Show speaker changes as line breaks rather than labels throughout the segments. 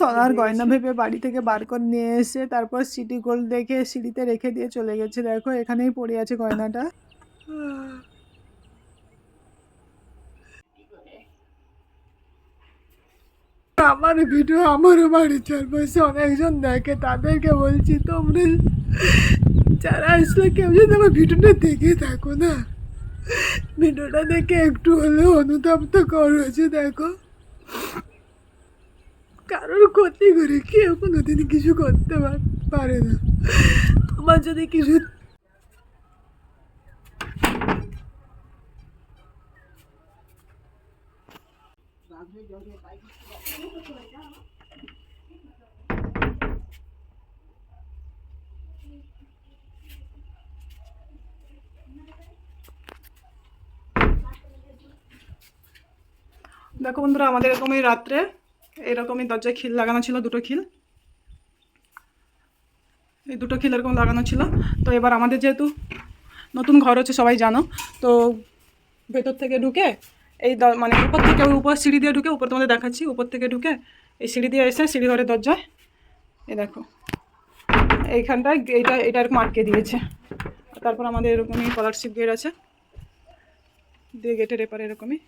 সোনার গয়না ভেবে বাড়ি থেকে বার করে নিয়ে এসে তারপর সিটি গোল্ড দেখে সিঁড়িতে রেখে দিয়ে চলে গেছে। দেখো এখানেই পড়ে আছে গয়নাটা। আমার ভিডিও আমারও বাড়ির চারপাশে অনেকজন দেখে তাদেরকে বলছি তোমরা যারা আসলে কেউ যদি আমার ভিডিওটা দেখে থাকো না ভিডিওটা দেখে একটু হলেও অনুতাপ তো করো। যে দেখো কারোর ক্ষতি করে কেউ কোনোদিন কিছু করতে পার- না। তোমার যদি কিছু দেখো বন্ধুরা, আমাদের এরকমই রাত্রে এরকমই দরজায় খিল লাগানো ছিল, দুটো খিল। এই দুটো খিল এরকম লাগানো ছিল। তো এবার আমাদের যেহেতু নতুন ঘর হচ্ছে, সবাই জানো, তো ভেতর থেকে ঢুকে এই মানে উপর থেকে উপর সিঁড়ি দিয়ে ঢুকে উপর তোমাদের দেখাচ্ছি, উপর থেকে ঢুকে এই সিঁড়ি দিয়ে এসে সিঁড়ি ঘরের দরজায়। এই দেখো, এইখানটায় এইটা, এটা এরকম আটকে দিয়েছে। তারপর আমাদের এরকমই স্কলারশিপ গেট আছে। দিয়ে গেটের এপারে এরকমই।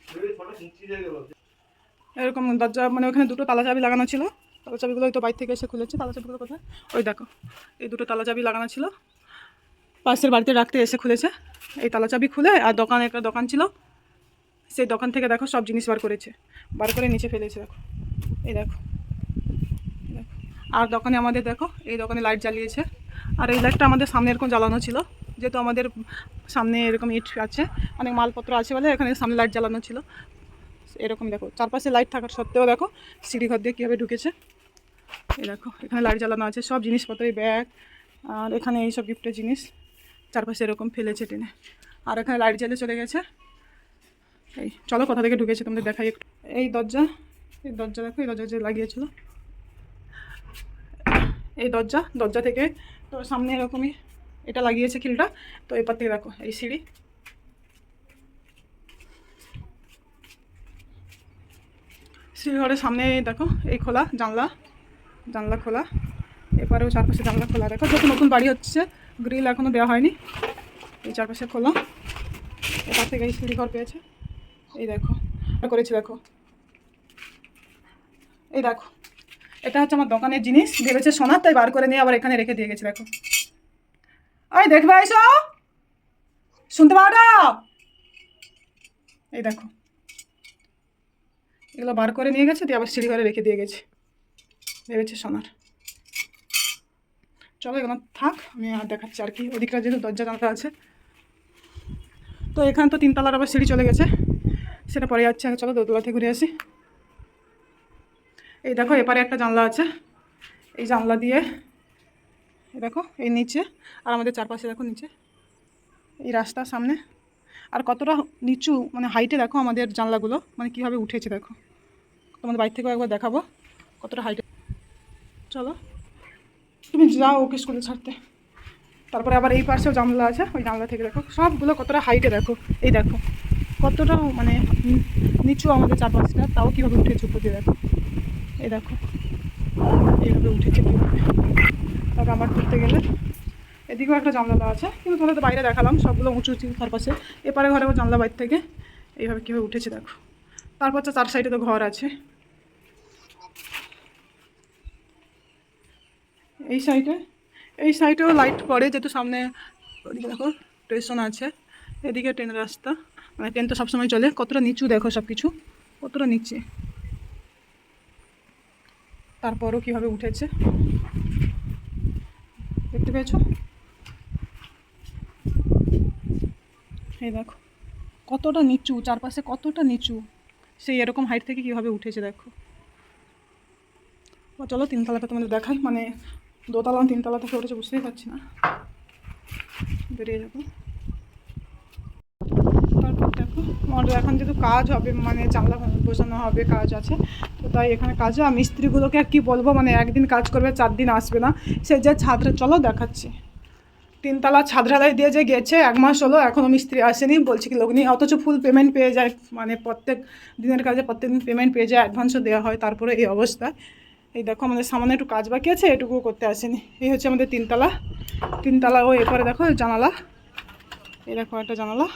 এরকম দরজা মানে ওখানে দুটো তালা চাবি লাগানো ছিল। তালা চাবিগুলো হয়তো বাইর থেকে এসে খুলেছে। তালা চাবিগুলো কোথায় ওই দেখো, এই দুটো তালা চাবি লাগানো ছিল। পাশের বাড়িতে রাখতে এসে খুলেছে। এই তালা চাবি খুলে আর দোকানে একটা দোকান ছিল। সেই দোকান থেকে দেখো সব জিনিস বার করেছে। বার করে নিচে ফেলেছে দেখো, এই দেখো। আর দোকানে আমাদের দেখো, এই দোকানে লাইট জ্বালিয়েছে। আর এই লাইটটা আমাদের সামনে এরকম জ্বালানো ছিল। যেহেতু আমাদের সামনে এরকম ইট আছে, অনেক মালপত্র আছে বলে এখানে সামনে লাইট জ্বালানো ছিল। এরকম দেখো, চারপাশে লাইট থাকার সত্ত্বেও দেখো সিঁড়ি ঘর দিয়ে কীভাবে ঢুকেছে। এই দেখো, এখানে লাইট জ্বালানো আছে, সব জিনিসপত্র ব্যাগ আর এখানে এই সব গিফটের জিনিস। চারপাশে এরকম ফেলেছে টেনে। আর এখানে লাইট জ্বালিয়ে চলে গেছে। এই, চলো কোথা থেকে ঢুকেছে তোমাদের দেখাই একটু। এই দরজা এই দরজা দেখো, এই দরজা যে লাগিয়েছিল। এই দরজা দরজা থেকে তো সামনে এরকমই এটা লাগিয়েছে খিলটা। তো এপার থেকে দেখো, এই সিঁড়ি। সিঁড়ি ঘরের সামনে দেখো, এই খোলা জানলা জানলা খোলা। এপারেও চারপাশে জানলা খোলা। দেখো, যেহেতু নতুন বাড়ি হচ্ছে গ্রিল এখনও দেওয়া হয়নি। এই চারপাশে খোলা। এপার থেকে এই সিঁড়ি পেয়েছে। এই দেখো করেছি দেখো। এই দেখো, এটা হচ্ছে আমার দোকানের জিনিস। ভেবেছে সোনার তাই বার করে নিয়ে আবার এখানে রেখে দিয়ে গেছে, দেখো। ওই দেখবে এসো! শুনতে পাও এই দেখো। এগুলো বার করে নিয়ে গেছে, দিয়ে আবার সিঁড়ি ঘরে রেখে দিয়ে গেছে। ভেবেছে সোনার চলো এগুলো থাক, আমি আর দেখাচ্ছি আর কি। ওদিকটা যেহেতু দরজা জানলা আছে। তো এখানে তো তিনতলার আবার সিঁড়ি চলে গেছে। সেটা পরে যাচ্ছে চলো দোতলা থেকে ঘুরে আসি। এই দেখো, এপারে একটা জানলা আছে। এই জানলা দিয়ে দেখো, এই নিচে, আর আমাদের চারপাশে দেখো নিচে। এই রাস্তার সামনে। আর কতটা নিচু মানে হাইটে দেখো আমাদের জানলাগুলো মানে কীভাবে উঠেছে দেখো। তোমাদের বাইর থেকেও একবার দেখাবো কতটা হাইটে চলো। তুমি যাও ওকে স্কুলে ছাড়তে। তারপরে আবার এই পাশেও জানলা আছে, ওই জানলা থেকে দেখো। সবগুলো কতটা হাইটে দেখো। এই দেখো, কতটা মানে নিচু আমাদের চারপাশটা, তাও কীভাবে উঠেছে উপর দিয়ে দেখো। এই দেখো, এইভাবে উঠেছে কীভাবে। তারপর আমার করতে গেলে এদিকেও একটা জানলা আছে। কিন্তু তোমাদের তো বাইরে দেখালাম, সবগুলো উঁচু উঁচু চারপাশে এপারে ঘরে জানলা বাইর থেকে। এইভাবে কীভাবে উঠেছে দেখো। তারপর তো চার সাইডে তো ঘর আছে। এই সাইডে, এই সাইডেও লাইট পড়ে, যেহেতু সামনে দেখো স্টেশন আছে। এদিকে ট্রেনের রাস্তা। মানে ট্রেন তো সবসময় চলে। কতটা নিচু দেখো সব কিছু কতটা নিচে। তারপরও কীভাবে উঠেছে? দেখতে পেয়েছ? এই দেখো, কতটা নিচু, চারপাশে কতটা নিচু, সেই এরকম হাইট থেকে কীভাবে উঠেছে দেখো। চলো তিনতলাটা তোমাদের দেখাই মানে দোতলা তিনতলা থেকে উঠেছে বুঝতেই পারছি না। বেরিয়ে যাব। তারপর দেখো আমার এখন যেহেতু কাজ হবে মানে জানলা বসানো হবে, কাজ আছে, তো তাই এখানে কাজে আর মিস্ত্রিগুলোকে আর কি বলব মানে একদিন কাজ করবে চার দিন আসবে না। সে যে ছাদরে চলো দেখাচ্ছি। তিনতলা ছাদ ঢালাই দিয়ে যে গেছে, এক মাস হলো এখনও মিস্ত্রি আসেনি, বলছে কি, লোক নেই অথচ ফুল পেমেন্ট পেয়ে যায়। মানে প্রত্যেক দিনের কাজে প্রত্যেক দিন পেমেন্ট পেয়ে যায় অ্যাডভান্সও দেওয়া হয়, তারপরে এই অবস্থায় এই দেখো, আমাদের সামনে একটু কাজ বাকি আছে এটুকু করতে আসেনি। এই হচ্ছে আমাদের তিনতলা। তিনতলা ও এরপরে দেখো, জানালা। এই দেখো একটা জানালা।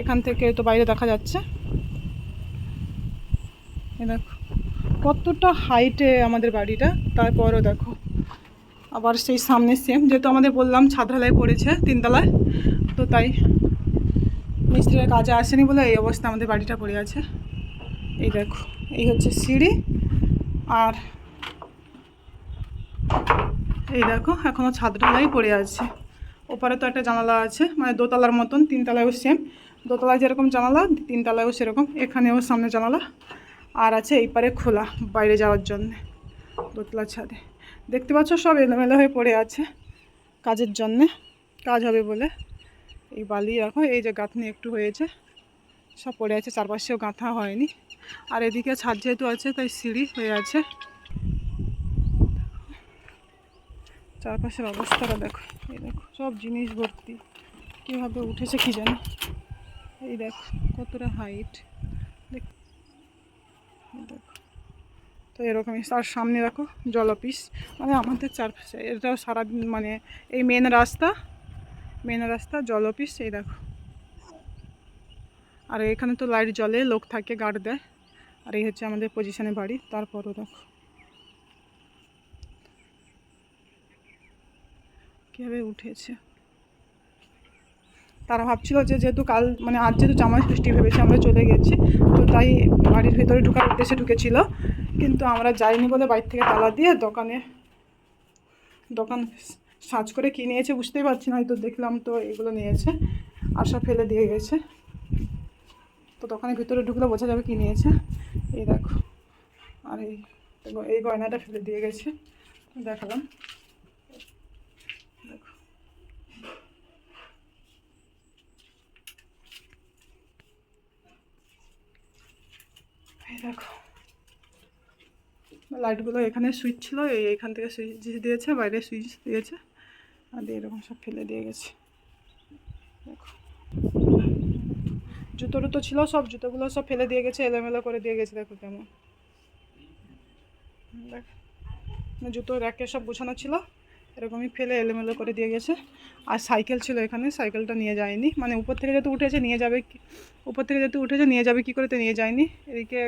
এখান থেকে তো বাইরে দেখা যাচ্ছে। এই দেখো, কতটা হাইটে আমাদের বাড়িটা, তারপরও দেখো। আবার সেই সামনে সেম যেহেতু আমাদের বললাম ছাদঢালাই পড়েছে তিনতলায়, তো তাই মিস্ত্রির কাজে আসেনি বলে এই অবস্থা আমাদের বাড়িটা পড়ে আছে। এই দেখো, এই হচ্ছে সিঁড়ি আর এই দেখো এখনও ছাদ ঢালাই পড়ে আছে। ওপারে তো একটা জানালা আছে মানে দোতলার মতন, তিনতলায়ও সেম দোতলায় যেরকম জানালা, তিনতলায়ও সেরকম, এখানেও সামনে জানালা, আর আছে এই পারে খোলা বাইরে যাওয়ার জন্যে দোতলার ছাদে। দেখতে পাচ্ছ সব এলোমেলো হয়ে পড়ে আছে কাজের জন্যে। কাজ হবে বলে। এই বালি রাখো এই যে গাঁথনি একটু হয়েছে। সব পড়ে আছে, চারপাশেও গাঁথা হয়নি। আর এদিকে ছাদ যেহেতু আছে, তাই সিঁড়ি হয়ে আছে। চারপাশের অবস্থাটা দেখো, এই দেখো, সব জিনিস ভর্তি। কীভাবে উঠেছে কি জানি। এই দেখো, কতটা হাইট দেখ দেখো। তো এরকমই। তার সামনে দেখো, জল অফিস। মানে আমাদের চারপাশে এটাও সারাদিন মানে এই মেন রাস্তা মেন রাস্তা, জল অফিস, এই দেখো। আর এখানে তো লাইট জ্বলে, লোক থাকে গার্ড দেয়। আর এই হচ্ছে আমাদের পজিশনে বাড়ি, তারপরও দেখো। কীভাবে উঠেছে? তারা ভাবছিল যে যেহেতু কাল মানে আজ যেহেতু জামাই ষষ্ঠী ভেবেছি আমরা চলে গেছি, তো তাই বাড়ির ভেতরে ঢুকার উদ্দেশ্যে ঢুকেছিল। কিন্তু আমরা যাইনি বলে বাইর থেকে তালা দিয়ে দোকানে, দোকান সার্চ করে কী নিয়েছে বুঝতেই পারছি না, হয়তো দেখলাম তো এগুলো নিয়েছে আর সব ফেলে দিয়ে গেছে। তো দোকানের ভিতরে ঢুকলে বোঝা যাবে কী নিয়েছে। এই দেখো, আর এই এই গয়নাটা ফেলে দিয়ে গেছে, দেখালাম দেখো এই দেখো। লাইটগুলো এখানে সুইচ ছিল এই এখান থেকে সুইচ দিয়েছে, বাইরে সুইচ দিয়েছে। আর দিয়ে এরকম সব ফেলে দিয়ে গেছে। দেখো। জুতো টুতো ছিল, সব জুতোগুলো সব ফেলে দিয়ে গেছে, এলোমেলো করে দিয়ে গেছে, দেখো কেমন। দেখ। জুতো র্যাকে সব গুছানো ছিল। এরকমই ফেলে এলোমেলো করে দিয়ে গেছে। আর সাইকেল ছিল এখানে, সাইকেলটা নিয়ে যায়নি। মানে উপর থেকে যেহেতু উঠেছে, নিয়ে যাবে উপর থেকে যেহেতু উঠেছে, নিয়ে যাবে কি করে তো নিয়ে যায়নি। এদিকে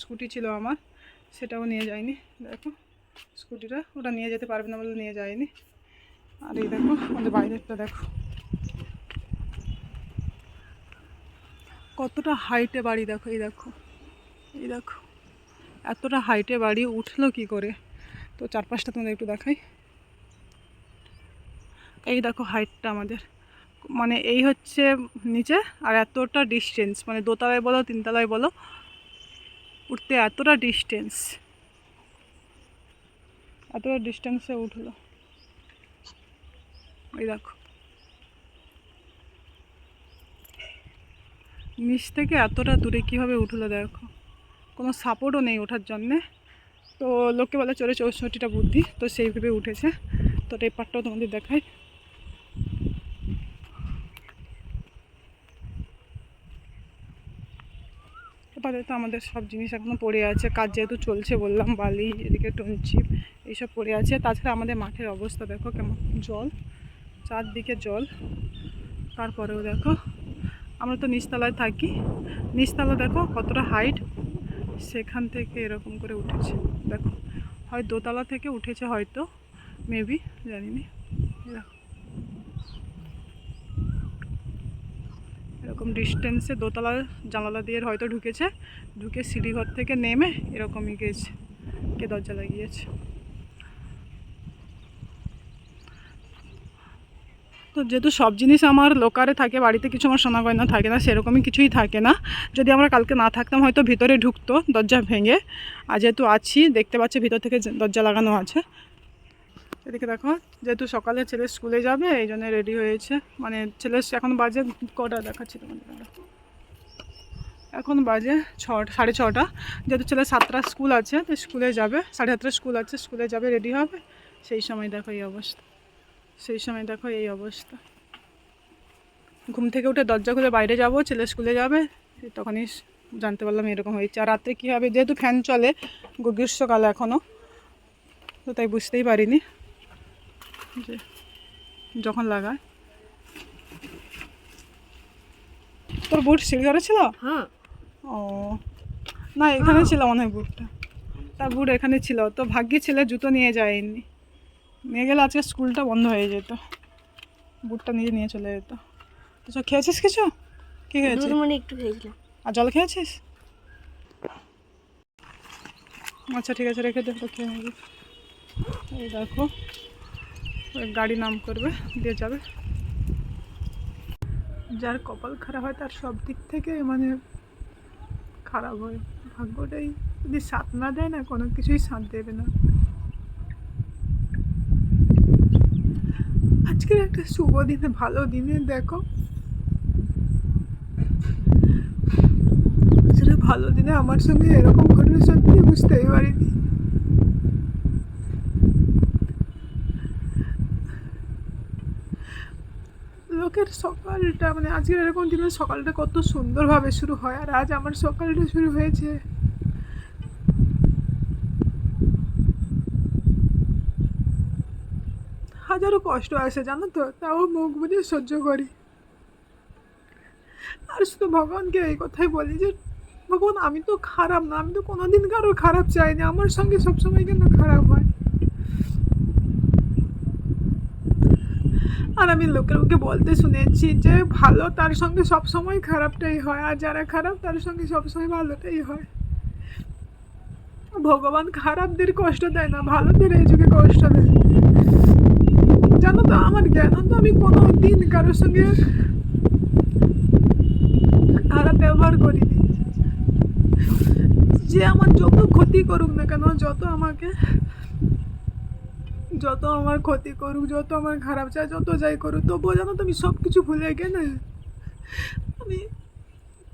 স্কুটি ছিল আমার, সেটাও নিয়ে যায়নি। দেখো, স্কুটিটা ওটা নিয়ে যেতে পারবে না বলে নিয়ে যায়নি। আর এই দেখো, আমাদের বাইরেরটা দেখো। কতটা হাইটে বাড়ি দেখো, এই দেখো। এই দেখো, এতটা হাইটে বাড়ি উঠল কি করে? তো চারপাশটা তোমাদের একটু দেখাই। এই দেখো হাইটটা আমাদের। মানে এই হচ্ছে নিচে আর এতটা ডিস্টেন্স মানে দোতলায় বলো, তিনতলায় বলো, উঠতে এতটা ডিস্টেন্স এতটা ডিস্টেন্সে উঠল। এই দেখো। নিচ থেকে এতটা দূরে কীভাবে উঠল দেখো। কোনো সাপোর্টও নেই ওঠার জন্যে। তো লোকে বলে চলে চৌষট্টিটা বুদ্ধি, তো সেইভাবে উঠেছে। তো এই পার্টটাও তোমাদের দেখায় এবারে তো আমাদের সব জিনিস এখনও পড়ে আছে। কাজ যেহেতু চলছে বললাম, বালি, এদিকে টনচিপ এইসব পড়ে আছে। তাছাড়া আমাদের মাঠের অবস্থা দেখো কেমন, জল, চারদিকে জল। তারপরেও দেখো, আমরা তো নিচতলায় থাকি। নিচতলা দেখো কতটা হাইট সেখান থেকে এরকম করে উঠেছে। দেখো, হয় দোতলা থেকে উঠেছে হয়তো মেবি জানি না দেখো এরকম ডিস্টেন্সে দোতলা জানালা দিয়ে হয়তো ঢুকেছে, ঢুকে সিঁড়িঘর থেকে নেমে এরকমই গেছে, কে দরজা লাগিয়েছে। তো যেহেতু সব জিনিস আমার লোকারে থাকে, বাড়িতে কিছু আমার সোনা গয়না থাকে না, সেরকমই কিছুই থাকে না। যদি আমরা কালকে না থাকতাম, হয়তো ভিতরে ঢুকতো দরজা ভেঙে। আর যেহেতু আছি, দেখতে পাচ্ছি ভিতর থেকে দরজা লাগানো আছে। এদিকে দেখো, যেহেতু সকালে ছেলে স্কুলে যাবে, এই জন্য রেডি হয়েছে। মানে ছেলে এখন বাজে কটা দেখাচ্ছি তোমাদের এখন বাজে ছটা, সাড়ে ছটা। যেহেতু ছেলে সাতটা স্কুল আছে, তো স্কুলে যাবে। সাড়ে সাতটা স্কুল আছে, স্কুলে যাবে রেডি হবে। সেই সময় দেখো এই অবস্থা। সেই সময় দেখো এই অবস্থা। ঘুম থেকে উঠে দরজা খুলে বাইরে যাব, ছেলে স্কুলে যাবে। তখনই জানতে পারলাম এরকম হয়েছে। আর রাত্রে কী হবে? যেহেতু ফ্যান চলে, গ্রীষ্মকালে এখনও
তো তাই বুঝতেই পারিনি। যে যখন লাগায়। তোর বুট শিলঘরে ছিল?
হ্যাঁ।
ও না এখানে ছিল মনে হয় বুটটা তার বুট এখানে ছিল। তো ভাগ্যে ছিল জুতো নিয়ে যায়নি। নিয়ে গেলে আজকে স্কুলটা বন্ধ হয়ে যেত। বুটটা নিজে নিয়ে চলে যেত। তো সব খেয়েছিস কিছু? কী খেয়েছিস?
মানে একটু খেয়েছিলাম।
আর জল খেয়েছিস? আচ্ছা ঠিক আছে রেখে দে তো খেয়ে নেবি এই দেখো। গাড়ি নাম করবে, দিয়ে যাবে। যার কপাল খারাপ হয় তার সব দিক থেকে মানে খারাপ হয়। ভাগ্যটাই যদি সাথ না দেয় না, কোনো কিছুই সাথ দেবে না। আজকের একটা শুভ দিনে, ভালো দিনে দেখো। ভালো দিনে আমার সঙ্গে এরকম ঘটনা সত্যি বুঝতেই পারিনি। লোকের সকালটা মানে আজকের এরকম দিনের সকালটা কত সুন্দরভাবে শুরু হয় আর আজ আমার সকালটা শুরু হয়েছে। হাজারো কষ্ট আসে জানো তো? তাও মুখ বুঝে সহ্য করি। আর শুধু ভগবানকে এই কথাই বলি যে, ভগবান, আমি তো খারাপ না, আমি তো কোনোদিন কারোর খারাপ চাইনি আমার সঙ্গে সবসময় কেন খারাপ হয়। আর আমি লোকের মুখে বলতে শুনেছি যে ভালো তার সঙ্গে সবসময় খারাপটাই হয়, আর যারা খারাপ তার সঙ্গে সবসময় ভালোটাই হয়। ভগবান খারাপদের কষ্ট দেয় না, ভালোদের এই যুগে কষ্ট দেয়। জানো তো, আমার জ্ঞান তো আমি কোনো দিন কারোর সঙ্গে খারাপ ব্যবহার করিনি। যে আমার যত ক্ষতি করুক না কেন, যত আমাকে যত আমার ক্ষতি করুক, যত আমার খারাপ চায়, যত যাই করুক, তবুও জানো তো আমি সব কিছু ভুলে না আমি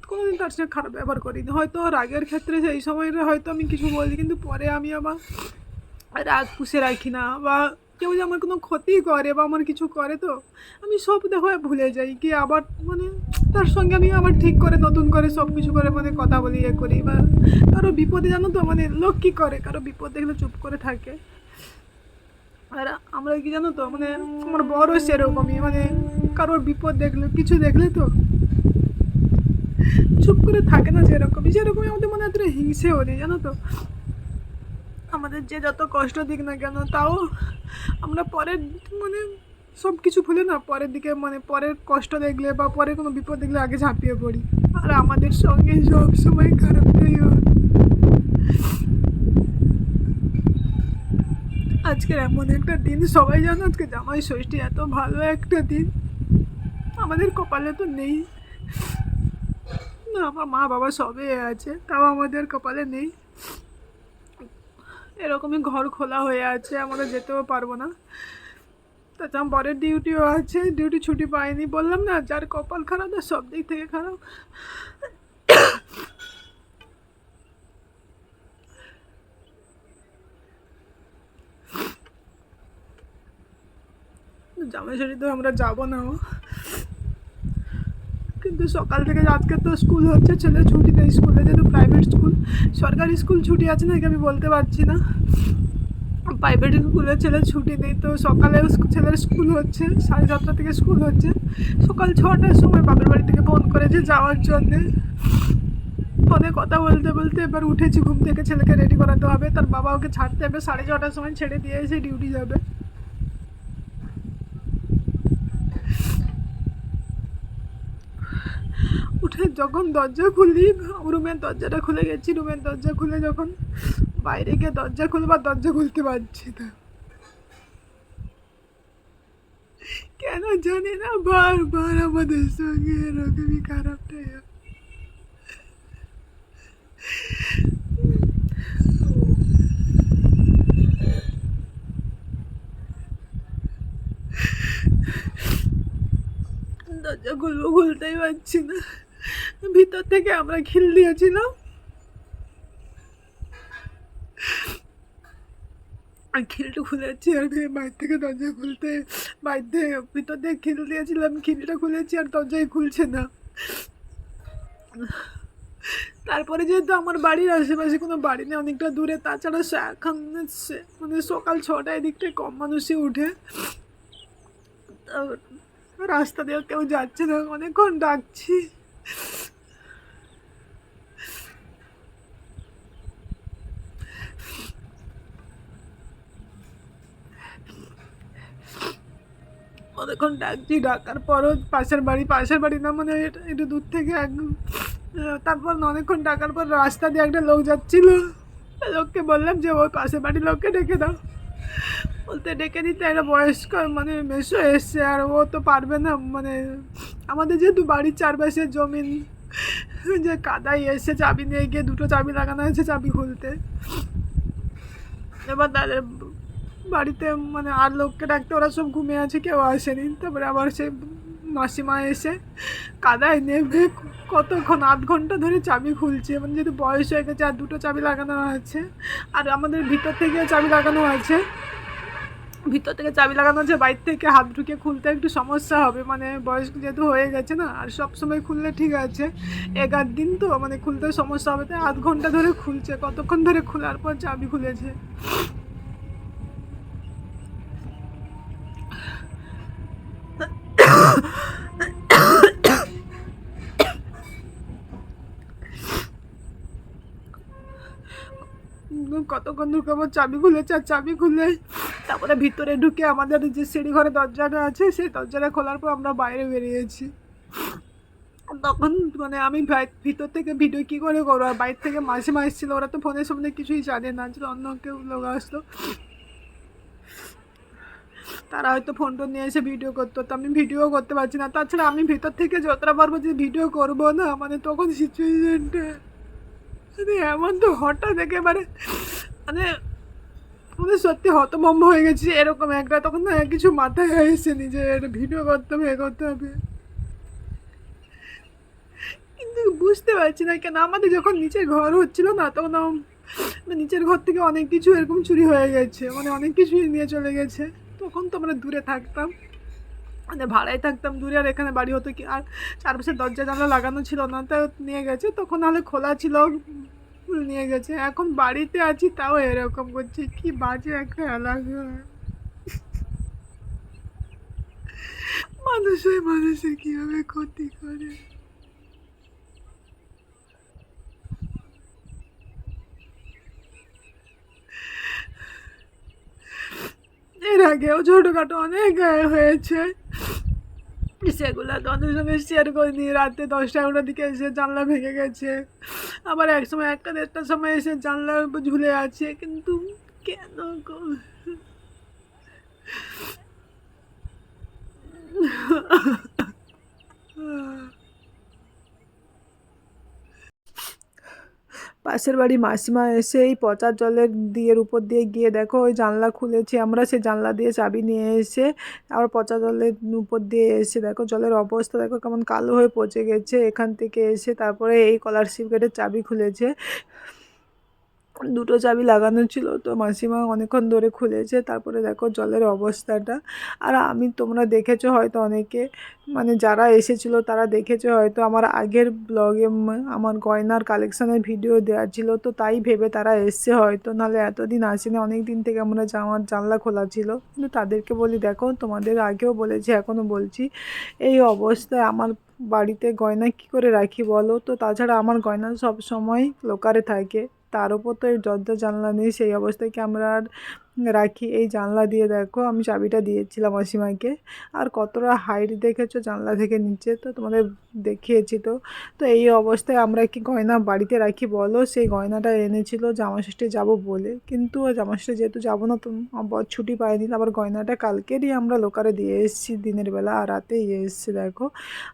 কোনোদিন তার সঙ্গে খারাপ ব্যবহার করিনি। হয়তো রাগের ক্ষেত্রে সেই সময়টা হয়তো আমি কিছু বলি কিন্তু পরে আমি আবার রাগ পুষে রাখি না, বা কেউ যে আমার কোনো ক্ষতি করে বা আমার কিছু করে তো আমি সব দেখো ভুলে যাই কি আবার মানে তার সঙ্গে আমি আবার ঠিক করে, নতুন করে সব কিছু করে মানে কথা বলি ইয়ে করি, বা কারও বিপদে জানো তো মানে লোক কী করে? কারও বিপদ দেখলে চুপ করে থাকে। আর আমরা কি জানো তো মানে আমার বড় সেরকমই মানে কারোর বিপদ দেখলে, কিছু দেখলে তো চুপ করে থাকে না যেরকমই সেরকমই আমাদের মনে এত হিংসেও নেই, জানো তো। আমাদের যে যত কষ্ট দিক না কেন, তাও আমরা পরের মানে সব কিছু ভুলে না, পরের দিকে মানে পরের কষ্ট দেখলে বা পরে কোনো বিপদ দেখলে আগে ঝাঁপিয়ে পড়ি। আর আমাদের সঙ্গে সব সময় খারাপটাই হয় আজকের এমন একটা দিন, সবাই জানো আজকে জামাই ষষ্ঠী, এত ভালো একটা দিন। আমাদের কপালে তো নেই। না আমার মা বাবা সবে আছে, তাও আমাদের কপালে নেই। এরকমই ঘর খোলা হয়ে আছে, আমরা যেতেও পারব না। তাছাড়া বরের ডিউটিও আছে, ডিউটি ছুটি পাইনি। বললাম না, যার কপাল খারাপ, তার সব দিক থেকে খারাপ। জামাই ষষ্ঠী তো আমরা যাব না। কিন্তু সকাল থেকে আজকে তো স্কুল হচ্ছে, ছেলে ছুটি নেই স্কুলে, যেহেতু প্রাইভেট স্কুল সরকারি স্কুল ছুটি আছে নাকি আমি বলতে পারছি না। প্রাইভেট স্কুলে ছেলে ছুটি নেই, তো সকালে ছেলের স্কুল হচ্ছে, সাড়ে সাতটা থেকে স্কুল হচ্ছে। সকাল ছটার সময় বাপের বাড়ি থেকে ফোন করেছে যাওয়ার জন্যে। ফোনে কথা বলতে বলতে এবার উঠেছি, ঘুম থেকে ছেলেকে রেডি করাতে হবে। তার বাবা ওকে ছাড়তে হবে, সাড়ে ছটার সময় ছেড়ে দিয়ে এসে ডিউটি যাবে। উঠে যখন দরজা খুলি, রুমের দরজাটা খুলে গেছি, রুমের দরজা খুলে যখন বাইরে গিয়ে দরজা খুলবার দরজা খুলতে পারছি না। কেন জানি না, বারবার আমাদের সঙ্গে এরকমই খারাপটাই হয়। দরজা খুলবো খুলতেই পারছি না। ভিতর থেকে আমরা খিল দিয়েছিলাম। খিলটা খুলেছি আর বাইরে থেকে দরজা খুলতে বাইরে থেকে ভিতর থেকে খিল দিয়েছিলাম, খিলটা খুলেছি আর দরজাই খুলছে না। তারপরে যেহেতু আমার বাড়ির আশেপাশে কোনো বাড়ি নেই, অনেকটা দূরে, তাছাড়া এখন মানে সকাল ছটায় দিকটায় কম মানুষই উঠে রাস্তা দিয়ে কেউ যাচ্ছে না, অনেকক্ষণ ডাকছি। অনেকক্ষণ ডাকছি, ডাকার পরও পাশের বাড়ি পাশের বাড়ি না মানে একটু দূর থেকে এক তারপর অনেকক্ষণ ডাকার পর রাস্তা দিয়ে একটা লোক যাচ্ছিল। লোককে বললাম যে, ওই পাশের বাড়ির লোককে ডেকে দাও। বলতে ডেকে নিতে একটা বয়স্ক মানে মেসো এসছে আর ও তো পারবে না মানে আমাদের যেহেতু বাড়ির চারপাশে জমিন, যে কাদাই এসে চাবি নিয়ে গিয়ে দুটো চাবি লাগানো হয়েছে চাবি খুলতে। এবার তাদের বাড়িতে মানে আর লোককে ডাকতে ওরা সব ঘুমিয়ে আছে, কেউ আসেনি। তারপরে আবার সে মাসিমা এসে কাদায় নেমে কতক্ষণ, আধ ঘণ্টা ধরে চাবি খুলছে। মানে যেহেতু বয়স হয়ে গেছে, আর দুটো চাবি লাগানো আছে, আর আমাদের ভিতর থেকে চাবি লাগানো আছে। ভিতর থেকে চাবি লাগানো আছে, বাইর থেকে হাত ঢুকে খুলতে একটু সমস্যা হবে। মানে বয়স যেহেতু হয়ে গেছে না, আর সব সময় খুললে ঠিক আছে। এগার দিন তো মানে খুলতে সমস্যা হবে, তাই আধ ঘণ্টা ধরে খুলছে, কতক্ষণ ধরে খোলার পর চাবি খুলেছে। কতক্ষণ ঢুকাবো? চাবি খুলেছে আর চাবি খুলে তারপরে ভিতরে ঢুকে আমাদের যে সিঁড়ি ঘরে দরজাটা আছে, সেই দরজাটা খোলার পর আমরা বাইরে বেরিয়েছি। তখন মানে আমি ভিতর থেকে ভিডিও কী করে করব? আর বাইরে থেকে মাসে মাস ছিল ওরা তো ফোনের সামনে কিছুই জানে না। যে অন্য কেউ লোক আসতো তারা হয়তো ফোন টোন নিয়ে এসে ভিডিও করতো। তো আমি ভিডিও করতে পারছি না। তাছাড়া আমি ভিতর থেকে যতটা পারব যে ভিডিও করব না মানে তখন সিচুয়েশনটা মানে এমন তো হঠাৎ একেবারে মানে মানে সত্যি হতভম্ব হয়ে গেছি এরকম একটা। তখন না কিছু মাথায় এসে নিজে একটা ভিডিও করতে হবে, এ করতে হবে। কিন্তু বুঝতে পারছি না কেন, আমাদের যখন নিচের ঘর হচ্ছিল না, তখন মানে নিচের ঘর থেকে অনেক কিছু এরকম চুরি হয়ে গেছে মানে অনেক কিছুই নিয়ে চলে গেছে। তখন তো আমরা দূরে থাকতাম। মানে ভাড়ায় থাকতাম দূরে, আর এখানে বাড়ি হতো কি, আর চারপাশে দরজা জানলা লাগানো ছিল না তাও নিয়ে গেছে, তখন নাহলে খোলা ছিল নিয়ে গেছে। এখন বাড়িতে আছি, তাও এরকম করছে, কি বাজে একটা এলাকা। মানুষের মানুষের কীভাবে ক্ষতি করে? এর আগেও ছোটোখাটো অনেক হয়েছে। সেগুলো তো অনেক সময় শেয়ার করিনি। রাতে দশটা এগারোটার দিকে এসে জানলা ভেঙে গেছে। আবার এক সময় একটা দেড়টার সময় এসে জানলার উপর ঝুলে আছে। কিন্তু কেন? পাশের বাড়ি মাসিমা এসে এই পচা জলের দিয়ের উপর দিয়ে গিয়ে দেখো, ওই জানলা খুলেছে। আমরা সেই জানলা দিয়ে চাবি নিয়ে এসে আবার পচা জলের উপর দিয়ে এসে দেখো, জলের অবস্থা দেখো কেমন কালো হয়ে পচে গেছে। এখান থেকে এসে তারপরে এই কলারশিপ গেটের চাবি খুলেছে। দুটো চাবি লাগানো ছিল, তো মাসিমা অনেকক্ষণ ধরে খুলেছে, তারপরে দেখো জলের অবস্থাটা। আর আমি তোমরা দেখেছ হয়তো অনেকে মানে যারা এসেছিল তারা দেখেছ হয়তো আমার আগের ব্লগে আমার গয়নার কালেকশানের ভিডিও দেওয়া ছিল, তো তাই ভেবে তারা এসছে হয়তো, নাহলে এতদিন আসেনি অনেক দিন থেকে আমরা জামার জানলা খোলা ছিল। কিন্তু তাদেরকে বলি, দেখো, তোমাদের আগেও বলেছি এখনও বলছি, এই অবস্থায় আমার বাড়িতে গয়না কী করে রাখি বলো? তো তাছাড়া আমার গয়না সব সময় লোকারে থাকে। তার উপর তো এই দরজা জানলা নেই সেই অবস্থায় কি আমরা আর রাখি, এই জানলা দিয়ে দেখো, আমি চাবিটা দিয়েছিলাম অসীমাকে। আর কতটা হাইট দেখেছ জানলা থেকে নিচে? তো তোমাদের দেখিয়েছি তো। তো এই অবস্থায় আমরা কি গয়না বাড়িতে রাখি বলো? সেই গয়নাটা এনেছিল, জামাষষ্ঠী যাব বলে। কিন্তু জামাষষ্ঠী যেহেতু যাব না, তো ছুটি পাইনি, আবার গয়নাটা কালকেরই আমরা লোকারে দিয়ে এসেছি, দিনের বেলা আর রাতেই এসেছি, দেখো।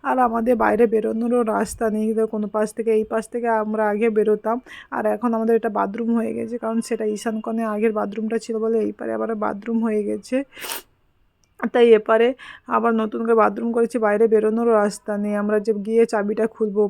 আর আমাদের বাইরে বেরোনোরও রাস্তা নেই কোনো পাশ থেকে এই পাশ থেকে আমরা আগে বেরোতাম। আর এখন আমাদের এটা বাথরুম হয়ে গেছে, কারণ সেটা ঈশান কোণে আগের বাথরুমটা ছিল বলে এই পারে আবার বাথরুম হয়ে গেছে। তাই এপারে আবার নতুন করে বাথরুম করেছি, বাইরে বেরোনোরও রাস্তা নেই। আমরা যে গিয়ে চাবিটা খুলবো